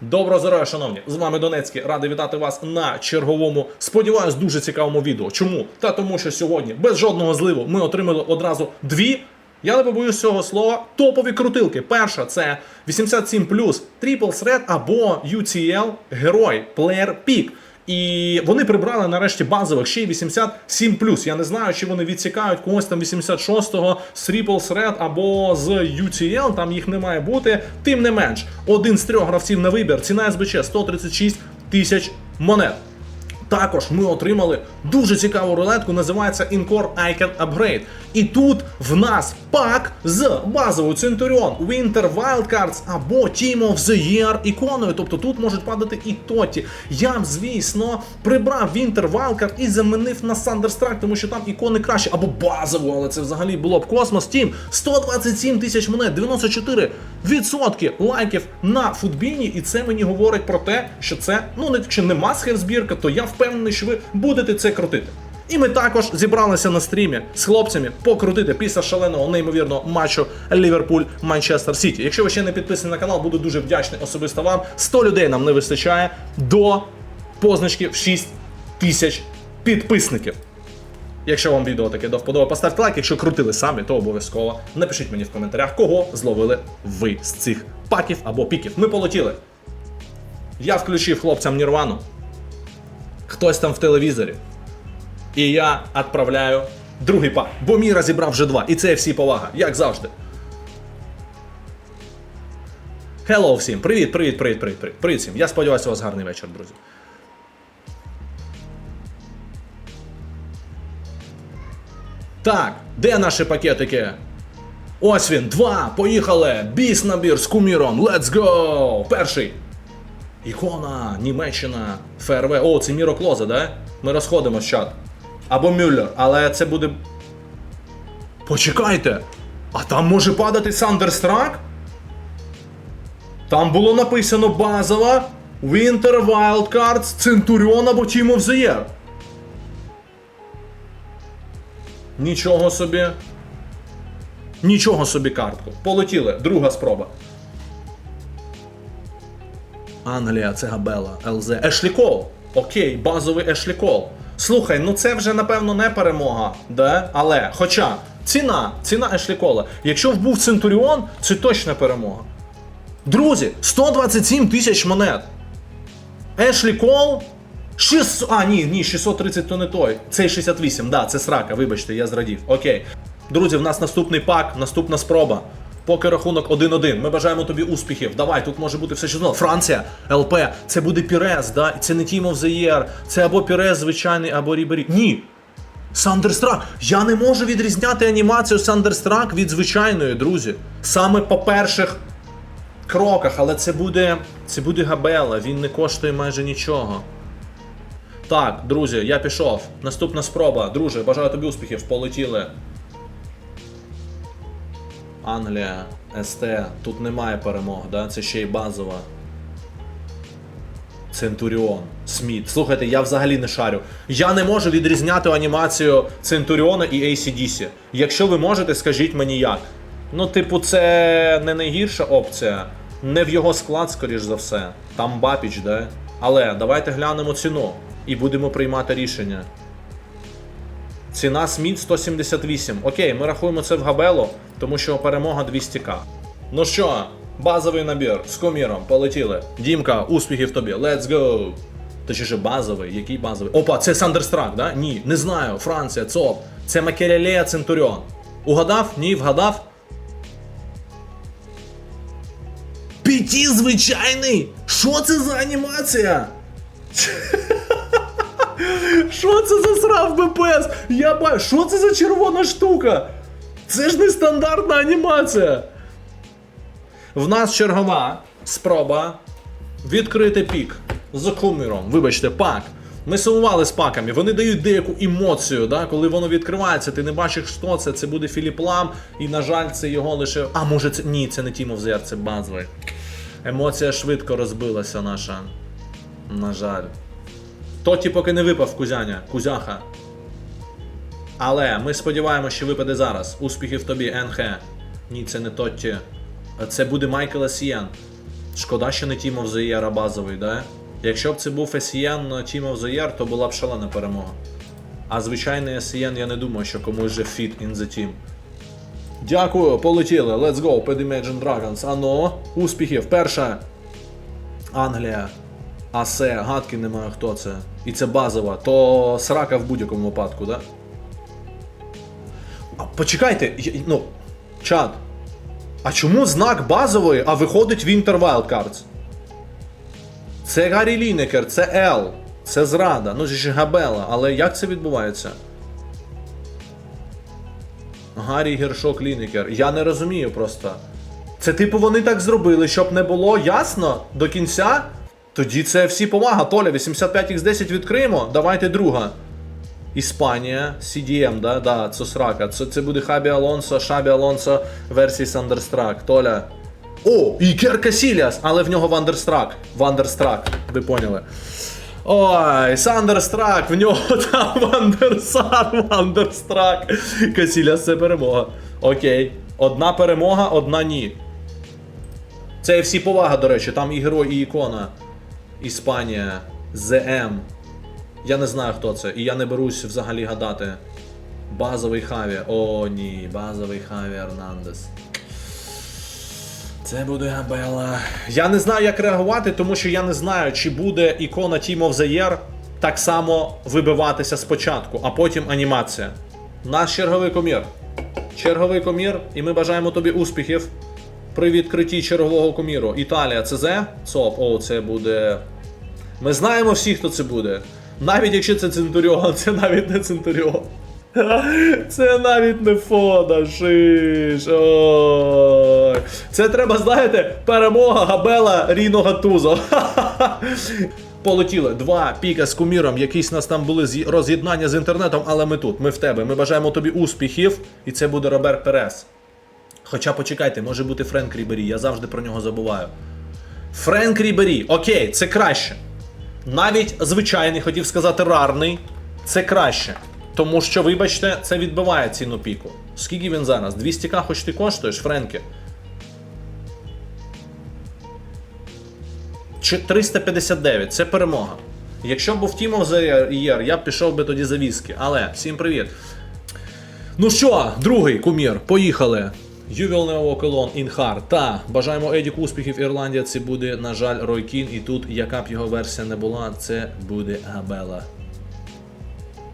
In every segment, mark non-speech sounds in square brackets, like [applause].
Доброго здоров'я, шановні! З вами Донецький. Радий вітати вас на черговому, сподіваюсь, дуже цікавому відео. Чому? Та тому, що сьогодні без жодного зливу ми отримали одразу дві. Я не побоюсь цього слова. Топові крутилки. Перша це 87 Triple Threat або UTL Герой Player Peak. І вони прибрали нарешті базових ще й 87 Я не знаю, чи вони відсікають когось там 86-го з Ripples Red або з UTL, там їх не має бути. Тим не менш, один з трьох гравців на вибір, ціна СБЧ 136 тисяч монет. Також ми отримали дуже цікаву рулетку, називається Encore Icon Upgrade. І тут в нас пак з базовою Centurion, Winter Wildcards або Team of the Year іконою. Тобто тут можуть падати і тоті. Я звісно, прибрав Winter Wildcard і замінив на Thunderstruck, тому що там ікони краще, або базову, але це взагалі було б космос. Team 127 тисяч монет, 94% лайків на футбіні, і це мені говорить про те, що це ну не якщо не масхев збірка, то я впевнений, що ви будете це крутити. І ми також зібралися на стрімі з хлопцями покрутити після шаленого неймовірного матчу Ліверпуль-Манчестер Сіті. Якщо ви ще не підписані на канал, буду дуже вдячний особисто вам. 100 людей нам не вистачає до позначки в 6 тисяч підписників. Якщо вам відео таке до вподоби, поставте лайк. Якщо крутили самі, то обов'язково напишіть мені в коментарях, кого зловили ви з цих паків або піків. Ми полетіли. Я включив хлопцям Нірвану. Хтось там в телевізорі. І я відправляю другий пак. Бо Міра зібрав вже два. І це всі повага, як завжди. Хеллоу всім! Привіт, привіт, привіт, привіт, привіт. Привіт всім. Я сподіваюся, у вас гарний вечір, друзі. Так, де наші пакетики? Ось він, два, поїхали! Біс набір з куміром, let's go! Перший. Ікона, Німеччина, ФРВ. О, це Міро Клоза, да? Ми розходимось чат. Або Мюллер, але це буде. Почекайте! А там може падати Сандерстрак? Там було написано базова Winter Wildcards, Centurion або Team of the Year. Нічого собі. Нічого собі картку. Полетіли. Друга спроба. Англія, це Габела, ЛЗ. Ешлі Кол. Окей, базовий Ешлі Кол. Слухай, ну це вже напевно не перемога, да? але хоча ціна, ціна Ешлі Кола. Якщо б був Центуріон, це точно перемога. Друзі, 127 тисяч монет. Ешлі Кол. 600... А, ні, ні, 630 то не той. Цей 68, да, це срака, вибачте, я зрадів. Окей. Друзі, в нас наступний пак, наступна спроба. Поки рахунок 1-1. Ми бажаємо тобі успіхів. Давай, тут може бути все що. Франція, ЛП, це буде Пірес, да? це не Team of це або Пірес звичайний, або Рібері. Ні. Сандерстрак. Я не можу відрізняти анімацію Сандерстрак від звичайної, друзі. Саме по перших кроках, але це буде. Це буде Габела, він не коштує майже нічого. Так, друзі, я пішов. Наступна спроба. Друже, бажаю тобі успіхів. Полетіли. Англія, СТ. Тут немає перемог, да? це ще й базова. Центуріон, Сміт. Слухайте, я взагалі не шарю. Я не можу відрізняти анімацію Центуріона і ACDC. Якщо ви можете, скажіть мені як. Ну, типу, це не найгірша опція. Не в його склад, скоріш за все. Там Бапіч, да? Але давайте глянемо ціну і будемо приймати рішення. Ціна Сміт 178. Окей, ми рахуємо це в Габело, тому що перемога 200к. Ну що, базовий набір з коміром, полетіли. Дімка, успіхів тобі, let's go! Точніше, базовий, який базовий? Опа, це Сандерстрак, да? Ні, не знаю. Франція, ЦОП. Це Макерелея Центуріон. Угадав? Ні, вгадав? Піті звичайний! Що це за анімація? [laughs] Що це за срав БПС? Я бачу, що це за червона штука? Це ж не стандартна анімація. В нас чергова спроба відкрити пік з куміром. Вибачте, пак. Ми сумували з паками, вони дають деяку емоцію, да? коли воно відкривається, ти не бачиш, що це. Це буде Філіп Лам, і, на жаль, це його лише. А, може, це. Ні, це не of це базовий. Емоція швидко розбилася наша. На жаль. Тоті поки не випав Кузяня, Кузяха. Але ми сподіваємося, що випаде зараз. Успіхів тобі, НХ. Ні, це не Тотті. Це буде Майкл Сіян. Шкода, що не Team of а базовий, да? Якщо б це був SEN Team of the то була б шалена перемога. А звичайний SEN я не думаю, що комусь же fit in the team. Дякую, полетіли. Let's go, під Imagine Dragons. Ано, успіхів. Перша Англія. Асе, гадки немає хто це. І це базова, то срака в будь-якому випадку, да? А почекайте, ну, чат. А чому знак базової, а виходить Winter Wildcards? Це Гаррі Лінекер, це L, це зрада, ну ж Габела, але як це відбувається? Гаррі Гершок Лінекер. Я не розумію просто. Це типу вони так зробили, щоб не було ясно до кінця. Тоді це всі повага. Толя, 85x10 відкриємо. Давайте друга. Іспанія, CDM, да, да, це срака. Це, це буде Хабі Алонсо, Шабі Алонсо версії Сандерстрак. Толя. О, і Кер Касіліас, але в нього Вандерстрак. Вандерстрак, ви поняли. Ой, Сандерстрак, в нього [laughs] там Вандерсар, Вандерстрак. Касіліас це перемога. Окей. Одна перемога, одна ні. Це всі повага, до речі, там і герой, і ікона. Іспанія, ЗМ. Я не знаю, хто це, і я не берусь взагалі гадати. Базовий Хаві. О, ні, базовий Хаві Ернандес. Це буде Габела. Я не знаю, як реагувати, тому що я не знаю, чи буде ікона the Year так само вибиватися спочатку, а потім анімація. Наш черговий комір. Черговий комір, і ми бажаємо тобі успіхів при відкритті чергового коміру. Італія, ЦЗ, ЦОП, о, це буде. Ми знаємо всі, хто це буде. Навіть якщо це Центуріон, це навіть не Центуріон. [laughs] Це навіть не Фода, шиш. Ой. Це треба, знаєте, перемога Габела Ріно Гатузо. [laughs] Полетіли два піка з куміром. Якісь нас там були роз'єднання з інтернетом, але ми тут, ми в тебе. Ми бажаємо тобі успіхів, і це буде Робер Перес. Хоча почекайте, може бути Френк Рібері, я завжди про нього забуваю. Френк Рібері, окей, це краще. Навіть звичайний, хотів сказати, рарний, це краще. Тому що, вибачте, це відбиває ціну піку. Скільки він зараз? 200к хоч ти коштуєш, Френкі? Чи 359, це перемога. Якщо б був of the Year, я б пішов би тоді за віскі. Але всім привіт. Ну що, другий кумір, поїхали. Ювіл Неоколон Інхар. Та бажаємо Едіку успіхів Ірландія. Це буде, на жаль, Рой Кін. І тут, яка б його версія не була, це буде Габела.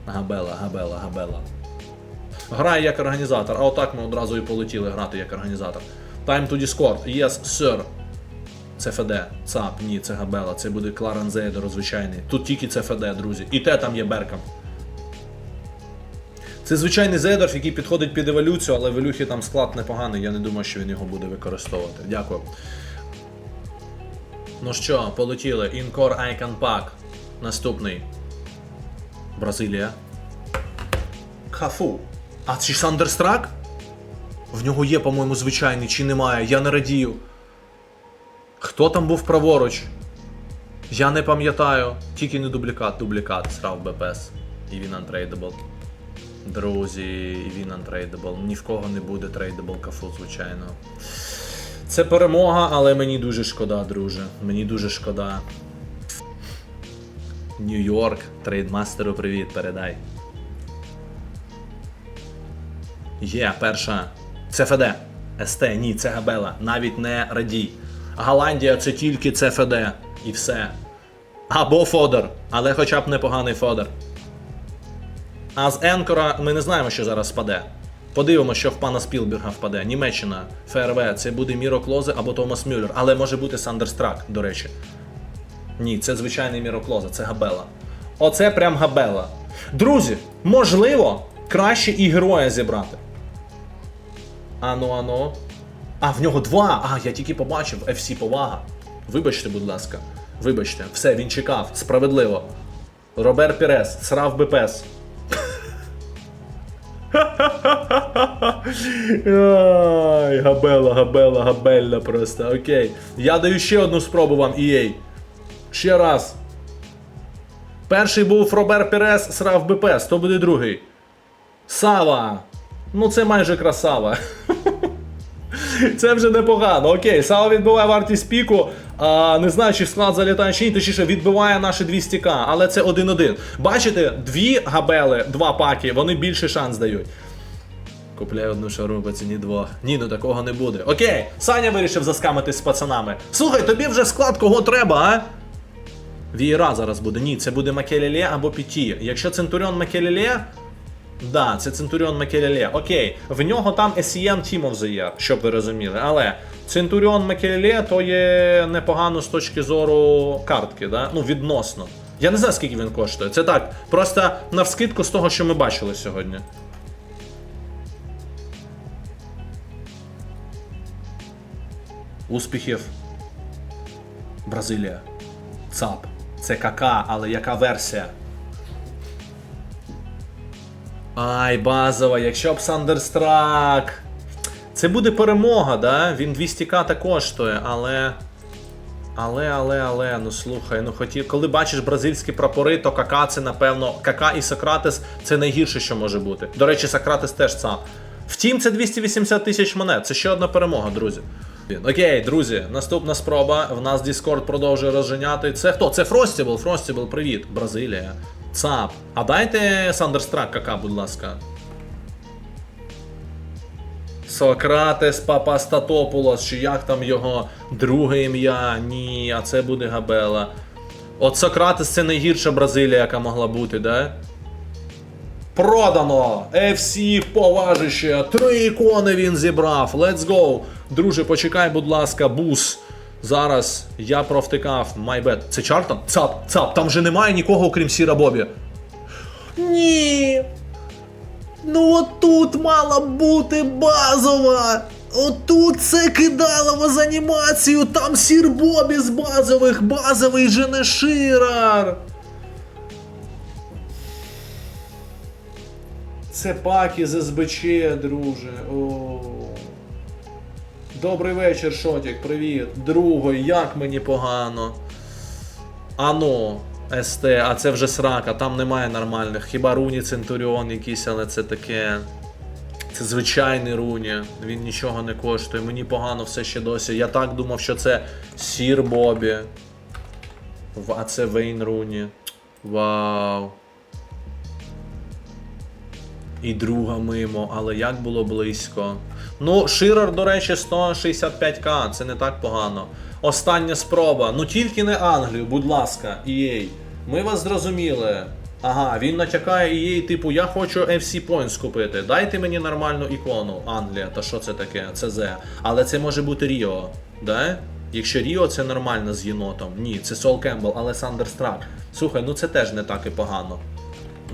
Габела, Габела, Габела. Грає як організатор, а отак ми одразу і полетіли грати як організатор. Time to Discord. Yes, sir. Це ФД. ЦАП, ні, це Габела. Це буде Кларен Зейдер звичайний. Тут тільки це ФД, друзі. І те там є Беркам. Це звичайний Зедорф, який підходить під еволюцію, але в Ілюхі там склад непоганий, я не думаю, що він його буде використовувати. Дякую. Ну що, полетіли. Інкор Icon Pack. Наступний. Бразилія. Хафу. А це Сандерстрак? В нього є, по-моєму, звичайний, чи немає, я не радію. Хто там був праворуч? Я не пам'ятаю. Тільки не дублікат, дублікат, срав БПС. І він untradeable. Друзі, і він untradeable. Ні в кого не буде трейдабл кафу, звичайно. Це перемога, але мені дуже шкода, друже. Мені дуже шкода. Нью-Йорк, трейдмастеру привіт, передай. Є, перша. Це ФД. СТ, ні, це Габела. Навіть не радій. Голландія це тільки це ФД. І все. Або Фодер, але хоча б непоганий Фодер. А з Енкора ми не знаємо, що зараз спаде. Подивимося, що в пана Спілберга впаде. Німеччина, ФРВ, це буде Міро Клозе або Томас Мюллер, але може бути Сандерстрак, до речі. Ні, це звичайний Міро Клозе, це Габела. Оце прям Габела. Друзі, можливо, краще і героя зібрати. Ану, ану. А, в нього два. А, я тільки побачив FC повага. Вибачте, будь ласка. Вибачте, все, він чекав. Справедливо. Робер Пірес, срав БПС. Ай, габела, габела, габелла просто. Окей. Я даю ще одну спробу вам, EA. Ще раз. Перший був Робер Пірес, срав БПС, то буде другий. Сава. Ну це майже красава. [laughs] Це вже непогано. Окей, Сава відбуває вартість піку. А, не знаю, чи в склад залітає чи ні, точніше відбиває наші 200к, але це 1-1. Бачите, дві габели, два паки, вони більший шанс дають. Купляй одну шару по ціні двох. Ні, ну такого не буде. Окей, Саня вирішив заскамитись з пацанами. Слухай, тобі вже склад кого треба, а? Вієра зараз буде. Ні, це буде Макелеле або Піті. Якщо Центуріон Макелеле, да, це Центуріон Макелеле. Окей, в нього там SEM the Year, щоб ви розуміли. Але Центуріон Макелеле то є непогано з точки зору картки, да? ну відносно. Я не знаю, скільки він коштує. Це так, просто навскидку з того, що ми бачили сьогодні. Успіхів. Бразилія. ЦАП. Це КК, але яка версія? Ай, базова, якщо б Сандерстрак. Це буде перемога, да? Він 200к коштує, але. Але, але, але, ну слухай, ну хотів, коли бачиш бразильські прапори, то КК це напевно. КК і Сократес це найгірше, що може бути. До речі, Сократес теж ЦАП. Втім, це 280 тисяч монет. Це ще одна перемога, друзі. Окей, друзі, наступна спроба. В нас Discord продовжує розженяти. Це хто? Це Фростібл. Фростібл, привіт, Бразилія. ЦАП. А дайте Сандерстрак КК, будь ласка. Сократес Папастатопулос, чи як там його друге ім'я? Ні, а це буде Габела. От Сократес це найгірша Бразилія, яка могла бути, да? Продано! FC поважище! Три ікони він зібрав. Let's go! Друже, почекай, будь ласка, бус. Зараз я провтикав. Bad. Це Чартон? Цап, цап, там же немає нікого, окрім Сіра Бобі. Ні. Ну отут мала бути базова. Отут це кидалово з анімацію, там сір Бобі з базових, базовий же не Ширар. Це паки з СБЧ, друже. О. Добрий вечір, Шотік, привіт. Другой, як мені погано. Ано, СТ, а це вже срака, там немає нормальних. Хіба Руні Центуріон якийсь, але це таке. Це звичайний Руні, він нічого не коштує. Мені погано все ще досі. Я так думав, що це Сір Бобі. А це Вейн Руні. Вау. І друга мимо, але як було близько. Ну, Ширер, до речі, 165к, це не так погано. Остання спроба. Ну тільки не Англію, будь ласка, EA. Ми вас зрозуміли. Ага, він натякає EA, типу, я хочу FC Points купити. Дайте мені нормальну ікону. Англія, та що це таке? Це ЦЗ. Але це може бути Ріо, да? Якщо Ріо це нормально з єнотом. Ні, це Сол Кембл, але Сандерстрак. Слухай, ну це теж не так і погано.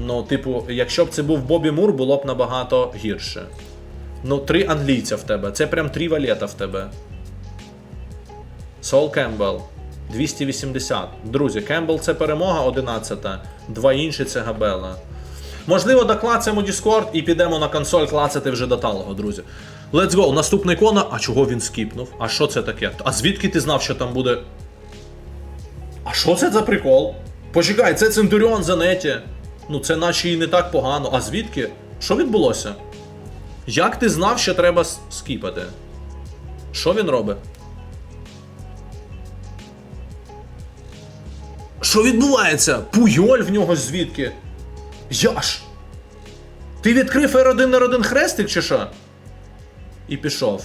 Ну, типу, якщо б це був Бобі Мур, було б набагато гірше. Ну, три англійця в тебе. Це прям три валета в тебе. Сол Кембл. 280. Друзі, Кембл це перемога 11. Два інші це Габела. Можливо, доклацаємо Discord і підемо на консоль клацати вже до талого, друзі. Let's go. Наступна ікона. А чого він скіпнув? А що це таке? А звідки ти знав, що там буде. А що це за прикол? Почекай, це Центуріон Занеті. Ну, це наче і не так погано. А звідки? Що відбулося? Як ти знав, що треба скіпати? Що він робить? Що відбувається? Пуйоль в нього звідки? Яш! Ти відкрив R1 R1 хрестик чи що? І пішов.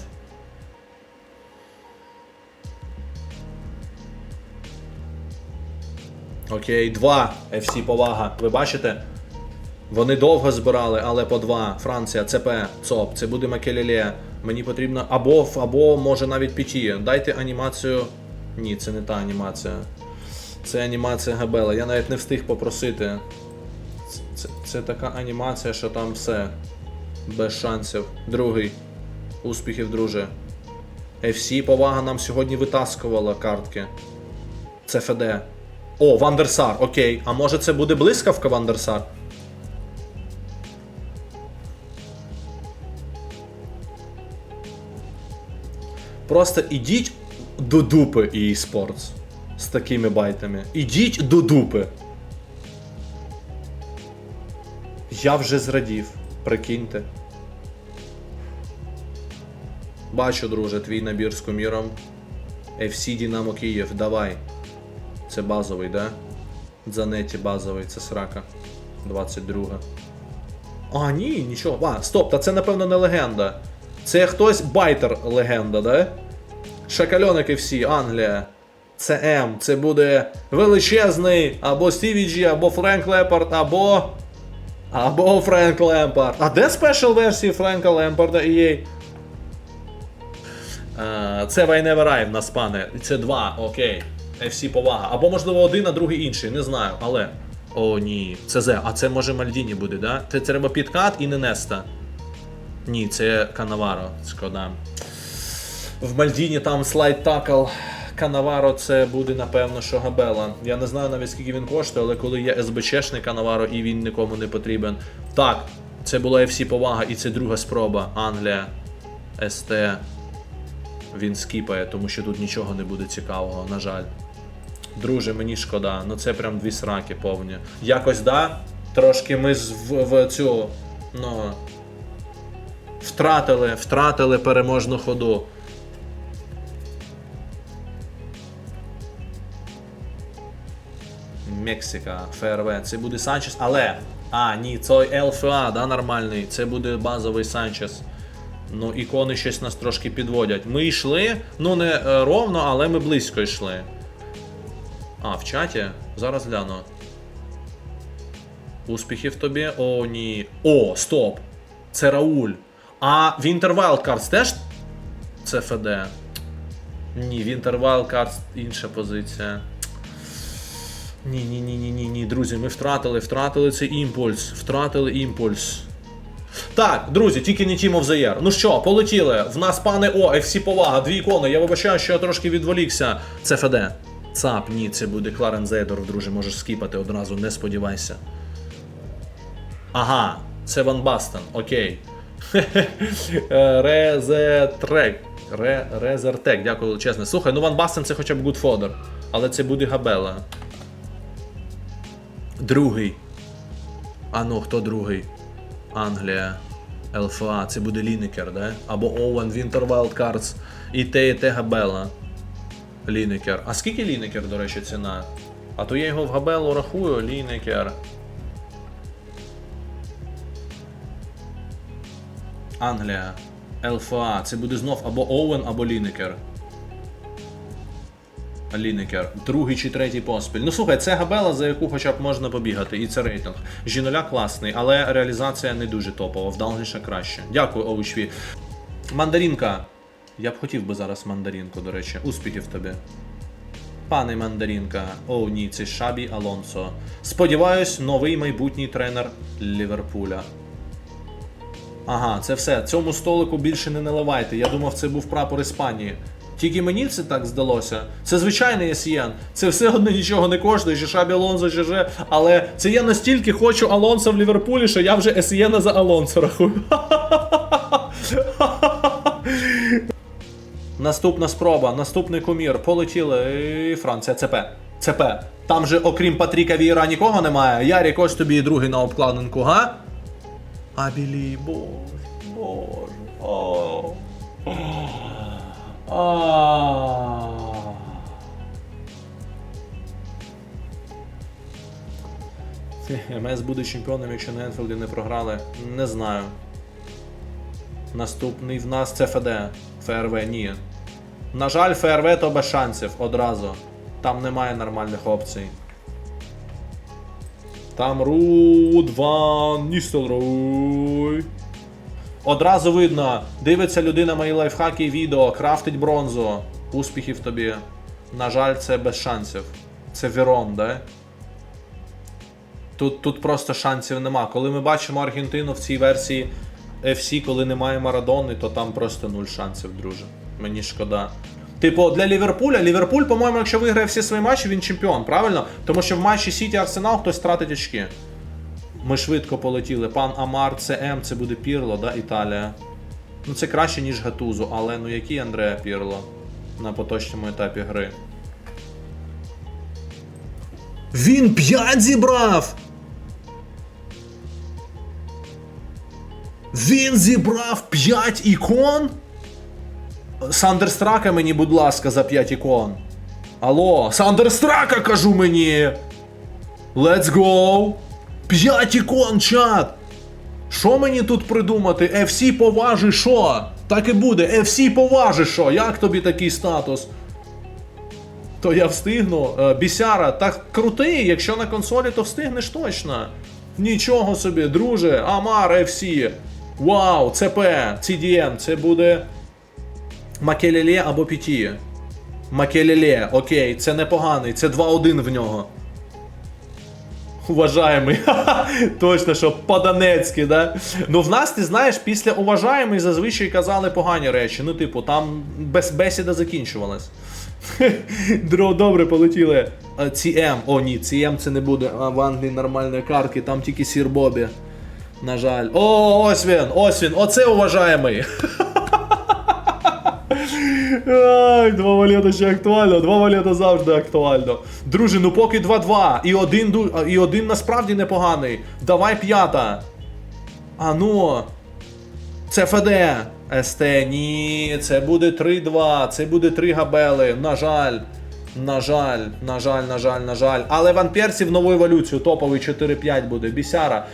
Окей, два. FC повага. Ви бачите? Вони довго збирали, але по два. Франція, ЦП, ЦОП, це буде Макелеле. Мені потрібно або, або може навіть піті. Дайте анімацію. Ні, це не та анімація. Це анімація Габела. Я навіть не встиг попросити. Це, це, це така анімація, що там все. Без шансів. Другий. Успіхів, друже. FC повага нам сьогодні витаскувала картки. Це ФД. О, Вандерсар, окей. А може це буде блискавка Вандерсар? Просто ідіть до дупи EA Sports з такими байтами. Ідіть до дупи. Я вже зрадів, прикиньте. Бачу, друже, твій набір з куміром. FC Динамо Київ, давай. Це базовий, да? Дзанеті базовий, це срака. 22. А, ні, нічого. А, стоп, та це напевно не легенда. Це хтось байтер легенда, да? Шакальоник FC, Англія. Це М. Це буде величезний або Стіві Джі, або Френк Лепард, або. Або Френк Лемпард. А де спешл версії Френка Лемпарда? Е, Це Why Never I в нас, пане. Це два, окей. FC повага. Або, можливо, один, а другий інший, не знаю, але. О, ні. Це Зе. А це може Мальдіні буде, да? Це треба підкат і не Неста. Ні, це Канаваро, шкода. В Мальдіні там слайд такл. Канаваро це буде, напевно, що Габела. Я не знаю навіть скільки він коштує, але коли є СБЧшний Канаваро і він нікому не потрібен. Так, це була FC повага, і це друга спроба. Англія, СТ. Він скіпає, тому що тут нічого не буде цікавого, на жаль. Друже, мені шкода, ну це прям дві сраки повні. Якось, да? Трошки ми в, в цю. Ну. Втратили, втратили переможну ходу. Мексика, ФРВ, це буде Санчес, але. А, ні, це ЛФА, да, нормальний. Це буде базовий Санчес. Ну, ікони щось нас трошки підводять. Ми йшли, ну не е, ровно, але ми близько йшли. А, в чаті? Зараз гляну. Успіхів тобі. О, ні. О, стоп! Це Рауль. А Winter Wildcards теж це ФД? Ні, Winter Wildcards інша позиція. Ні, ні, ні, ні, ні, ні, друзі, ми втратили, втратили цей імпульс. Втратили імпульс. Так, друзі, тільки не Team of the Year. Ну що, полетіли. В нас пане О, FC повага, дві ікони. Я вибачаю, що я трошки відволікся. Це ФД. ЦАП, ні, це буде Кларен Зейдор, друже, можеш скіпати одразу, не сподівайся. Ага, це Ван Бастен, окей. [laughs] Резетрек. Резертек, дякую величезне. Слухай, ну Ван Бастен це хоча б Гудфодер, але це буде Габела. Другий. А ну, хто другий? Англія. ЛФА, це буде Лінекер, да? Або Оуен, Winter Wildcards. І те, і те Габела. Лінекер. А скільки Лінекер, до речі, ціна? А то я його в Габелу рахую, Лінекер. Англія. ЛФА. Це буде знов або Оуен, або Лінекер. Лінекер. Другий чи третій поспіль. Ну слухай, це габела, за яку хоча б можна побігати, і це рейтинг. Жіноля класний, але реалізація не дуже топова, вдалніше краще. Дякую, Оучві. Мандарінка. Я б хотів би зараз мандарінку, до речі. Успіхів тобі. Пане мандарінка. О, ні, це Шабі Алонсо. Сподіваюсь, новий майбутній тренер Ліверпуля. Ага, це все. Цьому столику більше не наливайте. Я думав, це був прапор Іспанії. Тільки мені це так здалося. Це звичайний SEN. Це все одно нічого не коштує, що Шабі Алонсо, ЖЖ. Але це я настільки хочу Алонсо в Ліверпулі, що я вже SEN за Алонсо рахую. [laughs] Наступна спроба, наступний кумір. Полетіли. Франція, ЦП. ЦП. Там же, окрім Патріка Вієра, нікого немає. Ярік, ось тобі і другий на обкладинку, га? Абілі, боже, боже. О. А. МС буде чемпіоном, якщо на Енфілді не програли. Не знаю. Наступний в нас це ФД. ФРВ, ні. На жаль, ФРВ то без шансів одразу. Там немає нормальних опцій. Там Руд Ван Ністелрой. Одразу видно, дивиться людина мої лайфхаки і відео, крафтить бронзу. Успіхів тобі. На жаль, це без шансів. Це Вірон, да? Тут, тут просто шансів нема. Коли ми бачимо Аргентину в цій версії FC, коли немає Марадони, то там просто нуль шансів, друже. Мені шкода. Типу, для Ліверпуля, Ліверпуль, по-моєму, якщо виграє всі свої матчі, він чемпіон, правильно? Тому що в матчі Сіті Арсенал хтось втратить очки. Ми швидко полетіли. Пан Амар, це це буде Пірло, да, Італія. Ну це краще, ніж Гатузу, але ну який Андреа Пірло на поточному етапі гри. Він 5 зібрав! Він зібрав 5 ікон? Сандерстрака мені, будь ласка, за 5 ікон. Алло, Сандерстрака кажу мені. Let's go! 5 ікон, чат! Що мені тут придумати? FC поважи що? Так і буде. FC поважи що? Як тобі такий статус? То я встигну. Е, Бісяра, так крутий, якщо на консолі, то встигнеш точно. Нічого собі, друже, Амар FC. Вау, ЦП, CDM, це буде Макелеле або PT. Макелеле, окей, це непоганий, це 2-1 в нього. Уважаємий. [laughs] Точно, що по-донецьки, да? Ну в нас, ти знаєш, після уважаємий зазвичай казали погані речі. Ну, типу, там без бесіда закінчувалась. [laughs] Дро, добре, полетіли. CM. О, ні, CM це не буде а, в Англії нормальної картки, там тільки Сір Бобі. На жаль. О, ось він, ось він, оце уважаємий. [laughs] Ай, два валета ще актуально, два валета завжди актуально. Друже, ну поки 2-2. І один, і один насправді непоганий. Давай п'ята. А ну. Це ФД. СТ, ні, це буде 3-2, це буде 3 габели. На жаль. На жаль, на жаль, на жаль, на жаль. Але Ван Персі в нову еволюцію топовий 4-5 буде. Бісяра.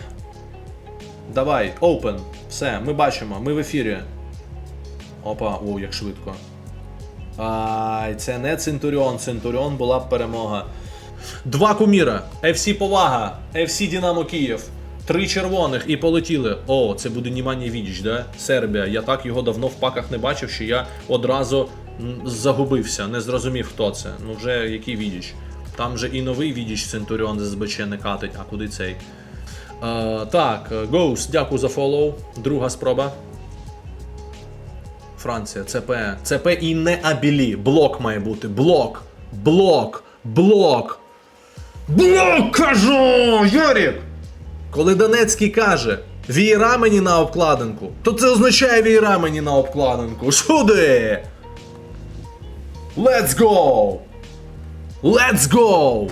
Давай, open. Все, ми бачимо, ми в ефірі. Опа, о, як швидко. Ай, це не Центуріон. Центуріон була б перемога. Два куміра. FC Повага, FC Динамо Київ. Три червоних і полетіли. О, це буде Німані Відіч, да? Сербія. Я так його давно в паках не бачив, що я одразу загубився, не зрозумів, хто це. Ну вже який Відіч. Там же і новий Відіч Центуріон з СБЧ не катить, а куди цей? Е, так, Ghost, дякую за фоллоу. Друга спроба. Франція, ЦП. ЦП і не Абілі. Блок має бути. Блок. Блок. Блок. Блок кажу! Йорік! Коли Донецький каже вієра мені на обкладинку, то це означає вієра мені на обкладинку. Сюди! Let's go! Let's go!